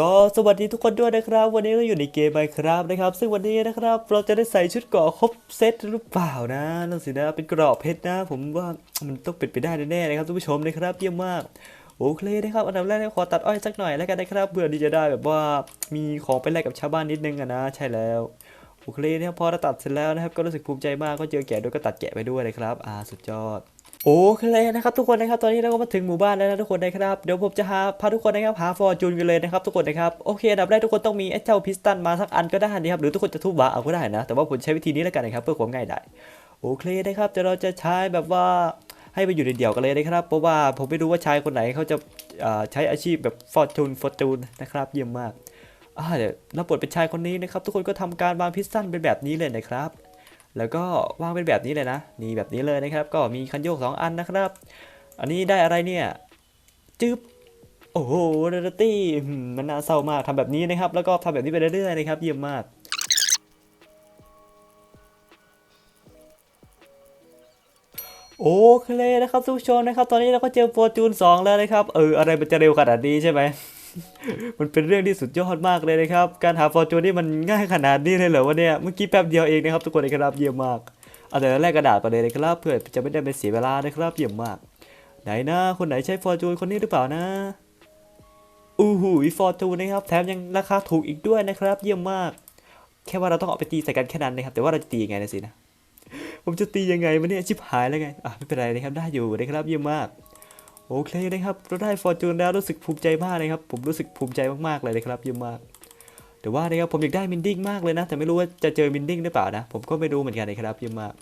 ก็สวัสดีทุกคนด้วยนะครับ วันนี้เราอยู่ในเกมไมครับนะครับ ซึ่งวันนี้นะครับเราจะได้ใส่ชุดเกราะครบเซตหรือเปล่านะนั่นสินะเป็นเกราะเพชรนะ ผมว่ามันต้องเป็นไปได้แน่ๆนะครับท่านผู้ชมนะครับเยี่ยมมากโอเคนะครับอันดับแรกขอตัดอ้อยสักหน่อยแล้วกันนะครับเพื่อที่จะได้แบบว่ามีของไปแลกกับชาวบ้านนิดนึงอะนะใช่แล้วโอเคนะครับพอเราตัดเสร็จแล้วนะครับก็รู้สึกภูมิใจมากก็เจอแกะด้วยก็ตัดแกะไปด้วยนะครับอ่าสุดยอด โอเคเลยนะครับทุกคนนะครับตอนนี้เราก็มาถึงหมู่บ้านแล้วนะทุกคนนะครับเดี๋ยวผมจะหาพาทุกคนนะครับหาฟอร์จูนกันเลยนะครับทุกคนนะครับโอเคอันดับแรกทุกคนต้องมีไอ้เจ้าพิสตันมาสักอันก็ได้นะครับหรือทุกคนจะทุบบาร์เอาก็ได้นะ แต่ว่าผมใช้วิธีนี้แล้วกันนะครับเพื่อความง่ายไดายโอเคนะครับเดี๋ยวเราจะใช้แบบว่าให้ไปอยู่ในเดี่ยวกันเลยนะครับ เพราะว่าผมไม่รู้ว่าชายคนไหนเขาจะใช้อาชีพแบบฟอร์จูนฟอร์จูนนะครับเยี่ยมมากเดี๋ยวรับบทเป็นชายคนนี้นะครับทุกคนก็ทำการวางพิสตันเป็นแบบนี้เลยนะครับ แล้วก็วางเป็นแบบนี้เลยนะ นี่แบบนี้เลยนะครับ ก็มีคันโยก 2 อันนะครับ อันนี้ได้อะไรเนี่ย จึ๊บ โอ้โหเรตตี้มันน่าเศร้ามากทำแบบนี้นะครับ แล้วก็ทำแบบนี้ไปเรื่อยๆนะครับ เยี่ยมมากโอเคนะครับทุกชมนะครับ ตอนนี้เราก็เจอโฟร์จูน2แล้วนะครับ เออ อะไรมันจะเร็วขนาดนี้ใช่ไหม มันเป็นเรื่องที่สุดยอดมากเลยนะครับ การหาฟอร์จูนนี่มันง่ายขนาดนี้เลยเหรอวะเนี่ย เมื่อกี้แป๊บเดียวเองนะครับทุกคนนะครับ เยี่ยมมาก เอาแต่แรกกระดาษไปเลยนะครับ เพื่อจะไม่ได้เป็นเสียเวลานะครับ เยี่ยมมาก ไหนนะ คนไหนใช้ฟอร์จูนคนนี้หรือเปล่านะ อู้หูฟอร์จูนนะครับ แถมยังราคาถูกอีกด้วยนะครับ เยี่ยมมาก แค่ว่าเราต้องเอาไปตีใส่กันแค่นั้นนะครับ แต่ว่าเราจะตียังไงนะสินะ ผมจะตียังไงวะเนี่ยชิบหายแล้วไง อะไม่เป็นไรนะครับ ได้อยู่นะครับ เยี่ยมมาก โอเคนะครับเราได้ฟอร์จูนแล้วรู้สึกภูมิใจมากเลยครับผมรู้สึกภูมิใจมากๆเลยนะครับเยี่ยมากแต่ว่านะครับผมอยากได้มินดิ้งมากเลยนะ แต่ไม่รู้ว่าจะเจอมินดิ้งหรือเปล่านะผมก็ไม่รู้เหมือนกันนะครับเยี่ยมาก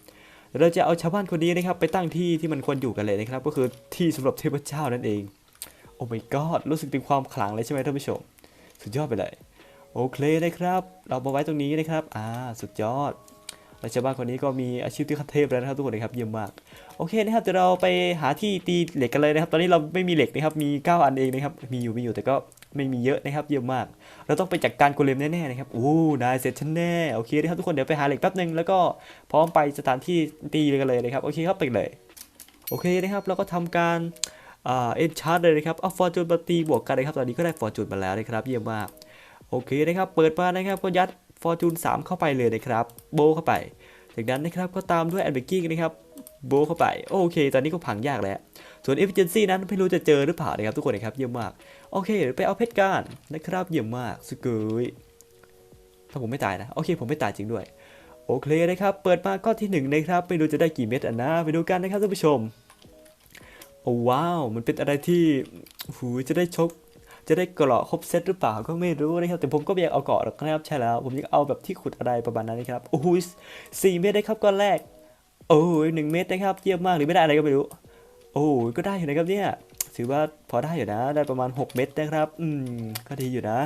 เดี๋ยวเราจะเอาชาวบ้านคนนี้นะครับไปตั้งที่ที่มันควรอยู่กันเลยนะครับ ก็คือที่สำหรับเทพเจ้านั่นเองโอ้ my god รู้สึกถึงความขลังเลยใช่ไหมท่านผู้ชม สุดยอดไปเลยโอเคนะครับ เรามาไว้ตรงนี้นะครับ อ่า สุดยอด และชาวบ้านคนนี้ก็มีอาชีพที่ขั้นเทพแล้วนะครับทุกคนนะครับเยี่ยมมากโอเคนะครับเดี๋ยวเราไปหาที่ตีเหล็กกันเลยนะครับ ตอนนี้เราไม่มีเหล็กนะครับมี9อันเองนะครับมีอยู่มีอยู่แต่ก็ไม่มีเยอะนะครับเยี่ยมมาก เราต้องไปจัดการโกเลมแน่ๆนะครับโอ้นายเสร็จฉันแน่โอเคนะครับทุกคนเดี๋ยวไปหาเหล็กแป๊บนึงแล้วก็พร้อมไปสถานที่ตีกันเลยนะครับโอเคครับไปเลย โอเคนะครับเราก็ทำการเอ็นชาร์ดเลยนะครับเอาฟอร์จูนมาตีบวกกันเลยครับตอนนี้ก็ได้ฟอร์จูนมาแล้วนะครับเยี่ยมมากโอเคนะครับเปิดมานะครับก็ยัด ฟอร์จูน3เข้าไปเลยนะครับ โบเข้าไป จากนั้นนะครับก็ตามด้วยแอนเบกกิ้งนะครับโบเข้าไป โอเค ตอนนี้ก็พังยากแล้ว ส่วน efficiency นั้นไม่รู้จะเจอหรือเปล่านะครับทุกคนนะครับเยี่ยมมาก โอเคเดี๋ยวไปเอาเพชรกันนะครับเยี่ยมมากสุดเกยถ้าผมไม่ตายนะ โอเค ผมไม่ตายจริงด้วย โอเคนะครับ เปิดมาก้อนที่หนึ่งนะครับไม่รู้จะได้กี่เม็ดอะนะไปดูกันนะครับท่านผู้ชมโอ้ว้าว มันเป็นอะไรที่หูจะได้ชก จะได้เกราะครบเซตหรือเปล่าก็ไม่รู้นะครับแต่ผมก็อยากเอาเกราะหรอกนะครับใช่แล้ว ผมอยากเอาแบบที่ขุดอะไรประมาณนั้นนะครับโอ้โหสี่เม็ดได้ครับก้อนแรก โอ้ยหนึ่งเม็ดนะครับเยี่ยมมากหรือไม่ได้อะไรก็ไม่รู้ โอ้ยก็ได้อยู่นะครับเนี่ยถือว่าพอได้อยู่นะได้ประมาณ 6 เม็ดนะครับ อืมก็ดีอยู่นะ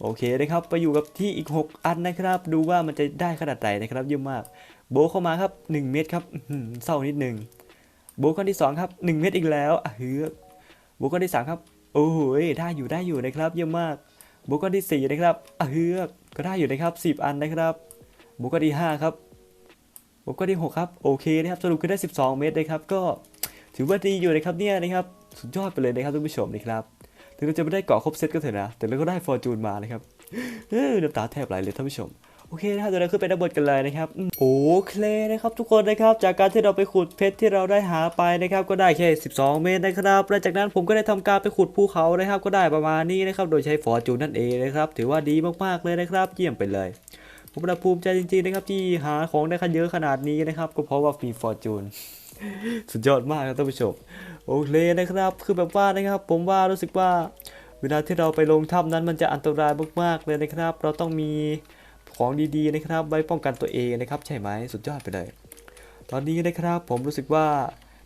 โอเคนะครับ ไปอยู่กับที่อีก 6 อันนะครับ ดูว่ามันจะได้ขนาดไหนนะครับเยี่ยมมาก โบเข้ามาครับ 1 เม็ดครับเศร้านิดหนึ่งโบก้อนที่ 2 ครับ 1 เม็ดอีกแล้วอะเฮือโบก้อนที่ 3 ครับ โอ้โหได้อยู่ได้อยู่นะครับ เยี่ยมมากบะก้อนที่ 4 นะครับอะเฮือกก็ได้อยู่นะครับ 10 อันนะครับบะก้อนที่ 5 ครับบะก้อนที่ 6 ครับ โอเคนะครับสรุปคือได้ 12 เม็ดนะครับ ก็ถือว่าดีอยู่นะครับเนี่ยนะครับ สุดยอดไปเลยนะครับท่านผู้ชมนะครับ ถึงเราจะไม่ได้เกาะครบเซตก็เถอะนะ แต่เราก็ได้ฟอร์จูนมานะครับเออน้ำตาแทบไหลเลยท่านผู้ชม โอเคนะครับเดี๋ยวเราขึ้นไปด้านบนกันเลยนะครับโอเคนะครับทุกคนนะครับ จากการที่เราไปขุดเพชรที่เราได้หาไปนะครับ ก็ได้แค่ 12 เมตรนะครับและจากนั้นผมก็ได้ทำการไปขุดภูเขานะครับ ก็ได้ประมาณนี้นะครับ โดยใช้ฟอร์จูนนั่นเองนะครับ ถือว่าดีมากๆเลยนะครับ เยี่ยมไปเลยผมน่าภูมิใจจริงๆนะครับที่หาของได้คันเยอะขนาดนี้นะครับ ก็เพราะว่ามีฟอร์จูนสุดยอดมากครับท่านผู้ชมโอเคนะครับ คือแบบว่านะครับ ผมว่ารู้สึกว่า เวลาที่เราไปลงถ้ำนั้นมันจะอันตรายมากๆเลยนะครับ เราต้องมี ของดีๆนะครับ ไว้ป้องกันตัวเองนะครับ ใช่ไหมสุดยอดไปเลย ตอนนี้นะครับผมรู้สึกว่า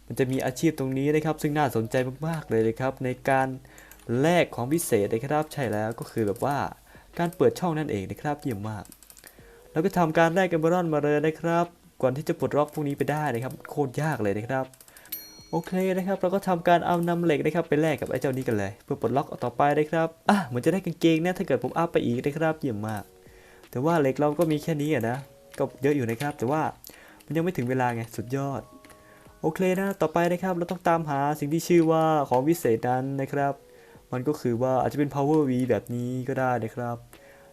มันจะมีอาชีพตรงนี้นะครับ ซึ่งน่าสนใจมากๆเลยนะครับ ในการแลกของพิเศษนะครับ ใช่แล้วก็คือแบบว่าการเปิดช่องนั่นเองนะครับเยี่ยมมากแล้วก็ทำการแลกเอเมอรัลมาเลยนะครับก่อนที่จะปลดล็อกพวกนี้ไปได้นะครับโคตรยากเลยนะครับโอเคนะครับ เราก็ทำการเอานำเหล็กนะครับไปแลกกับไอ้เจ้านี้กันเลย เพื่อปลดล็อกต่อไปนะครับอะเหมือนจะได้กางเกงนะถ้าเกิดผมอัพไปอีกนะครับเยี่ยมมาก แต่ว่าเหล็กเราก็มีแค่นี้อะนะ ก็เยอะอยู่นะครับ แต่ว่ามันยังไม่ถึงเวลาไง สุดยอด โอเคนะ ต่อไปนะครับเราต้องตามหาสิ่งที่ชื่อว่าของวิเศษนั้นนะครับ มันก็คือว่าอาจจะเป็น power V แบบนี้ก็ได้นะครับ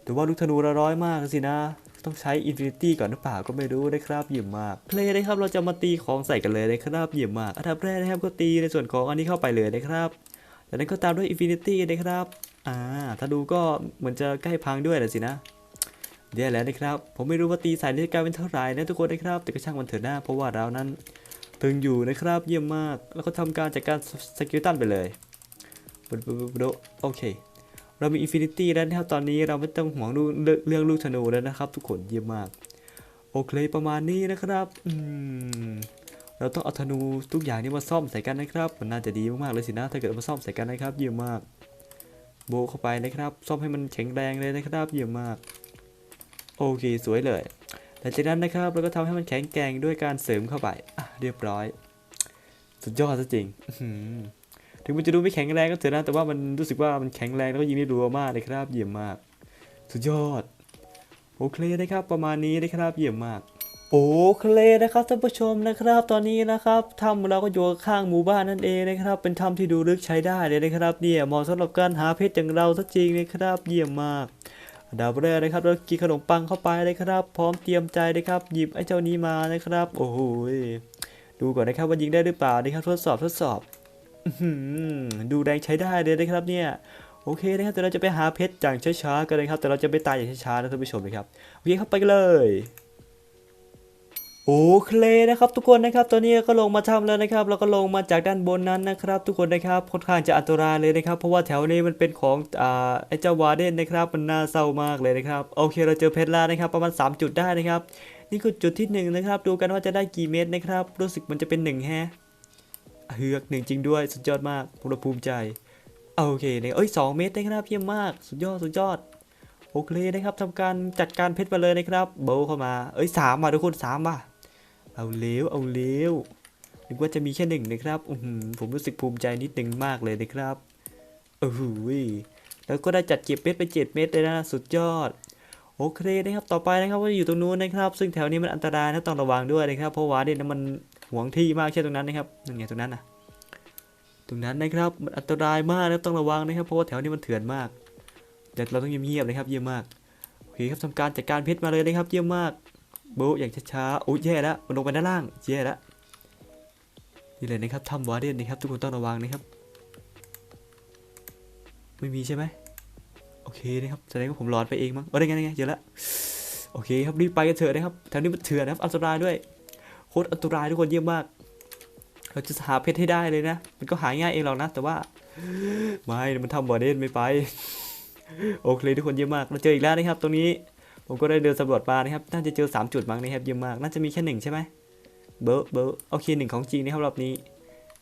แต่ว่าลูกธนูละร้อยมากสินะ ต้องใช้ infinity ก่อนหรือเปล่าก็ไม่รู้นะครับเยี่ยมมาก เพลย์นะครับเราจะมาตีของใส่กันเลยนะครับเยี่ยมมากอันดับแรกนะครับก็ตีในส่วนของอันนี้เข้าไปเลยนะครับจากนั้นก็ตามด้วย infinity นะครับ อ่าถ้าดูก็เหมือนจะใกล้พังด้วยนะสินะ เดี๋ยวแล้วนะครับ ผมไม่รู้ว่าตีสายนี้จะกลายเป็นเท่าไหร่นะทุกคนนะครับ แต่ก็ช่างมันเถอะนะเพราะว่าเรานั้นตึงอยู่นะครับเยี่ยมมาก แล้วก็ทำการจัดการสกิลตันไปเลยโอเค เรามีอินฟินิตี้แล้วนะครับตอนนี้เราไม่ต้องห่วงเรื่องเรื่องลูกธนูแล้วนะครับ ทุกคนเยี่ยมมาก โอเคประมาณนี้นะครับอืมเราต้องเอาธนูทุกอย่างนี้มาซ่อมใส่กันนะครับ มันน่าจะดีมากๆเลยสินะถ้าเกิดมาซ่อมใส่กันนะครับ เยี่ยมมาก โบเข้าไปนะครับ ซ่อมให้มันแข็งแรงเลยนะครับ เยี่ยมมาก โอเคสวยเลยหลังจากนั้นนะครับเราก็ทำให้มันแข็งแกร่งด้วยการเสริมเข้าไปอะเรียบร้อย สุดยอดซะจริงถึงมันจะดูไม่แข็งแรงก็เถอะนะแต่ว่ามันรู้สึกว่ามันแข็งแรงแล้วก็ยิงได้รัวมากเลยครับเยี่ยมมาก สุดยอดโอเคนะครับ ประมาณนี้นะครับเยี่ยมมากโอเคนะครับท่านผู้ชมนะครับ ตอนนี้นะครับถ้ำเราก็อยู่ข้างหมู่บ้านนั่นเองนะครับ เป็นถ้ำที่ดูลึกใช้ได้เลยนะครับเนี่ยเหมาะสำหรับการหาเพชรอย่างเราซะจริงนะครับ เยี่ยมมาก อันดับแรกนะครับเรากินขนมปังเข้าไปเลยครับ พร้อมเตรียมใจนะครับ หยิบไอ้เจ้านี้มานะครับ โอ้โหดูก่อนนะครับว่ายิงได้หรือเปล่านะครับทดสอบทดสอบดูแรงใช้ได้เลยนะครับเนี่ยโอเคนะครับแต่เราจะไปหาเพชรอย่างช้าๆกันเลยครับ แต่เราจะไม่ตายอย่างช้าๆนะท่านผู้ชมนะครับโอเคเข้าไปกันเลย โอเคนะครับทุกคนนะครับตอนนี้ก็ลงมาทำแล้วนะครับแล้วก็ลงมาจากด้านบนนั้นนะครับ ทุกคนนะครับค่อนข้างจะอันตรายเลยนะครับ เพราะว่าแถวนี้มันเป็นของอ่าไอ้เจ้าวาเดนนะครับมันน่าเศร้ามากเลยนะครับโอเคเราเจอเพชรแล้วนะครับ ประมาณ 3 จุดได้นะครับ นี่คือจุดที่1นะครับดูกันว่าจะได้กี่เม็ดนะครับ รู้สึกมันจะเป็น1แฮะเฮือกหนึ่งจริงด้วยสุดยอดมากผมภูมิใจโอเคเนี่ยเอ้ยสองเม็ดนะครับเยี่ยมมากสุดยอดสุดยอดโอเคนะครับทำการจัดการเพชรมาเลยนะครับโบเข้ามา เอ้ยสามมาทุกคนสามมา เอาเลี้ยวเอาเลี้ยวนึกว่าจะมีแค่หนึ่งนะครับอือหือผมรู้สึกภูมิใจนิดนึงมากเลยนะครับโอ้โหแล้วก็ได้จัดเก็บเม็ดไปเจ็ดเม็ดเลยนะสุดยอด โอเคนะครับต่อไปนะครับก็อยู่ตรงนู้นนะครับ ซึ่งแถวนี้มันอันตรายนะต้องระวังด้วยนะครับเพราะว่าเด่นมันห่วงที่มากใช่ตรงนั้นนะครับนั่นไงตรงนั้นนะตรงนั้นนะครับมันอันตรายมากนะต้องระวังนะครับ เพราะว่าแถวนี้มันเถื่อนมากแต่เราต้องเงียบๆนะครับเยี่ยมมากโอเคครับทำการจัดการเพชรมาเลยนะครับเยี่ยมมาก บะอย่างช้าๆโอ้ยแย่แล้วมันลงไปด้านล่างแย่แล้วนี่เลยนะครับถ้ำวาเดนนะครับ ทุกคนต้องระวังนะครับ ไม่มีใช่ไหมโอเคนะครับแสดงว่าผมหลอนไปเองมั้งเออได้ไงได้ไงเจอแล้วโอเคครับรีบไปกันเถอะนะครับแถวนี้มันเถื่อนนะครับอันตรายด้วยโคตรอันตรายทุกคนเยี่ยมมาก เราจะหาเพชรให้ได้เลยนะ มันก็หาง่ายเองหรอกนะ แต่ว่าไม่มันทำวาเดนไม่ไป โอเคทุกคนเยี่ยมมาก เราเจออีกแล้วนะครับตรงนี้ ผมก็ได้เดินสำรวจมานะครับ น่าจะเจอ 3 จุดมั้งนะครับเยอะมาก น่าจะมีแค่หนึ่งใช่ไหมเบอร์เบอร์โอเคหนึ่งของจริงนะครับรอบนี้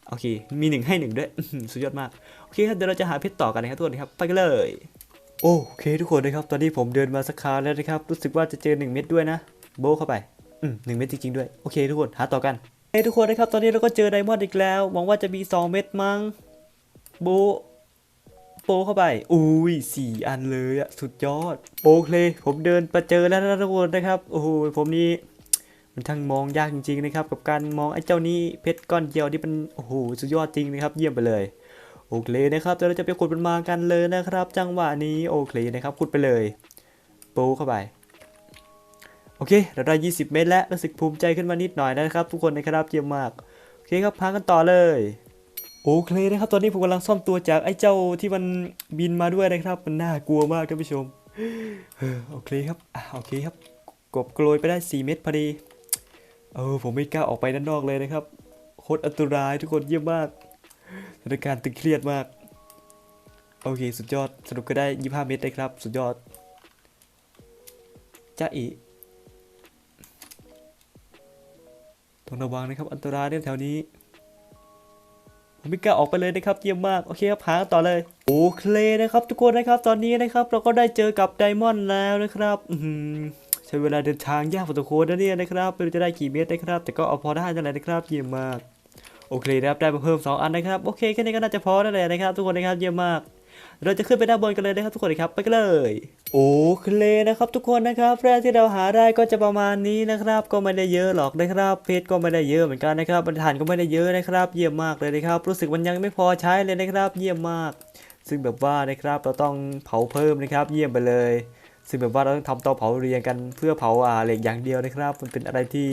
โอเค มีหนึ่งให้หนึ่งด้วย สุดยอดมาก โอเคครับ เดี๋ยวเราจะหาเพชรต่อกันนะครับทุกคนครับ ไปกันเลย โอเคทุกคนนะครับ ตอนนี้ผมเดินมาสักคาแล้วนะครับ รู้สึกว่าจะเจอ 1 เม็ดด้วยนะ โบเข้าไป อืมหนึ่งเม็ดจริงๆด้วย โอเค ทุกคน หาต่อกันเฮ้ทุกคนนะครับ ตอนนี้เราก็เจอไดมอนด์อีกแล้ว หวังว่าจะมี 2 เม็ดมั้ง โบ โปเข้าไป อุ้ยสี่อันเลยอะสุดยอดโอเคผมเดินไปเจอแล้วนะทุกคนนะครับ โอ้โห ผมนี่มันทั้งมองยากจริงๆนะครับ กับการมองไอ้เจ้านี้เพชรก้อนเดียวที่มัน โอ้โห สุดยอดจริงนะครับ เยี่ยมไปเลยโอเคนะครับเดี๋ยวเราจะไปขุดมันมากันเลยนะครับ จังหวะนี้โอเคนะครับขุดไปเลยโปเข้าไปโอเคเราได้ 20 เมตรแล้วรู้สึกภูมิใจขึ้นมานิดหน่อยนะครับ ทุกคนนะครับเยี่ยมมากโอเคครับพากันต่อเลย โอเคนะครับตอนนี้ผมกำลังซ่อมตัวจากไอ้เจ้าที่มันบินมาด้วยนะครับ มันน่ากลัวมากท่านผู้ชมเออโอเคครับอะโอเคครับ กบโกลยไปได้ 4 เม็ดพอดี เออผมไม่กล้าออกไปด้านนอกเลยนะครับโคตรอันตรายทุกคนเยี่ยมมากสถานการณ์ตึงเครียดมาก โอเค สุดยอดสรุปก็ได้ 25 เม็ดเลยครับ สุดยอดจ้าอีต้องระวังนะครับอันตรายเนี่ยแถวนี้ มไม่กล้าออกไปเลยนะครับเยี่ยมมากโอเคครับหาต่อเลยโอเคนะครับ ทุกคนนะครับตอนนี้นะครับ เราก็ได้เจอกับไดมอนด์แล้วนะครับอือหือใช้เวลาเดินทางยากพอสมควรนะเนี่ยนะครับไม่รู้จะได้กี่เมตรนะครับ แต่ก็เอาพอได้นั่นแหละนะครับเยี่ยมมากโอเคนะครับได้มาเพิ่ม 2 อันนะครับโอเคแค่นี้ก็น่าจะพอแล้วแหละนะครับ ทุกคนนะครับเยี่ยมมาก เราจะขึ้นไปด้านบนกันเลยนะครับทุกคนครับไปกันเลย โอเคนะครับทุกคนนะครับแรกที่เราหาได้ก็จะประมาณนี้นะครับ ก็ไม่ได้เยอะหรอกนะครับ เพชรก็ไม่ได้เยอะเหมือนกันนะครับบรรทัดก็ไม่ได้เยอะนะครับ เยี่ยมมากเลยนะครับ รู้สึกมันยังไม่พอใช้เลยนะครับ เยี่ยมมาก ซึ่งแบบว่านะครับเราต้องเผาเพิ่มนะครับ เยี่ยมไปเลย ซึ่งแบบว่าเราต้องทำเตาเผาเรียงกันเพื่อเผาอ่าเหล็กอย่างเดียวนะครับ มันเป็นอะไรที่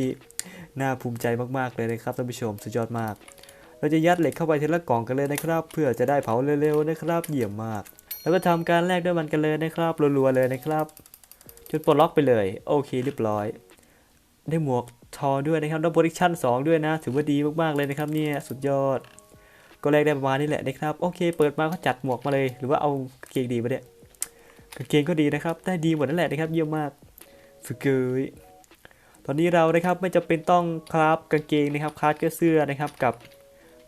น่าภูมิใจมากๆเลยนะครับท่านผู้ชมสุดยอดมาก เราจะยัดเหล็กเข้าไปทีละกล่องกันเลยนะครับ เพื่อจะได้เผาเร็วๆนะครับ เยี่ยมมาก แล้วก็ทำการแลกด้วยมันกันเลยนะครับรัวๆเลยนะครับจนปลดล็อกไปเลยโอเคเรียบร้อย ได้หมวกทอด้วยนะครับได้โปรดิชั่น2ด้วยนะ ถือว่าดีมากๆเลยนะครับเนี่ยสุดยอด ก็แลกได้ประมาณนี้แหละนะครับโอเค เปิดมาก็จัดหมวกมาเลย หรือว่าเอาเกงดีมาเนี่ยกางเกงก็ดีนะครับ ได้ดีหมดนั่นแหละนะครับ เยี่ยมมากสุดเกยตอนนี้เรานะครับไม่จำเป็นต้องคราฟกางเกงนะครับคราฟเสื้อนะครับกับ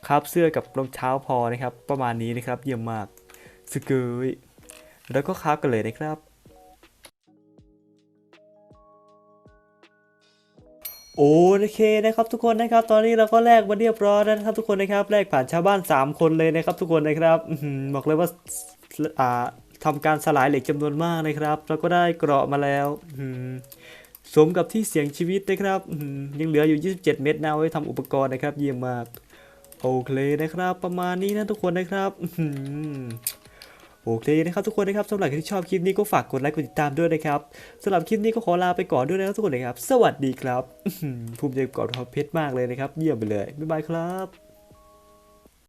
คราฟเสื้อกับรองเท้าพอนะครับ ประมาณนี้นะครับ เยี่ยมมากสุยแล้วก็คราฟกันเลยนะครับ โอเคนะครับทุกคนนะครับ ตอนนี้เราก็แลกมาเรียบร้อยแล้วนะครับทุกคนนะครับแลกผ่านชาวบ้าน 3 คนเลยนะครับ ทุกคนนะครับบอกเลยว่าอ่าทำการสลายเหล็กจำนวนมากนะครับ แล้วก็ได้เกราะมาแล้วสมกับที่เสี่ยงชีวิตนะครับยังเหลืออยู่ 27 เม็ดนะเอาไว้ทำอุปกรณ์นะครับ เยี่ยมมาก โอเคนะครับ ประมาณนี้นะทุกคนนะครับโอเคนะครับทุกคนนะครับสำหรับใครที่ชอบคลิปนี้ก็ฝากกดไลค์กดติดตามด้วยนะครับสำหรับคลิปนี้ก็ขอลาไปก่อนด้วยนะครับทุกคนนะครับ สวัสดีครับภูมิใจกับกอดทอเพชรมากเลยนะครับ เยี่ยมไปเลยบ๊ายบายครับ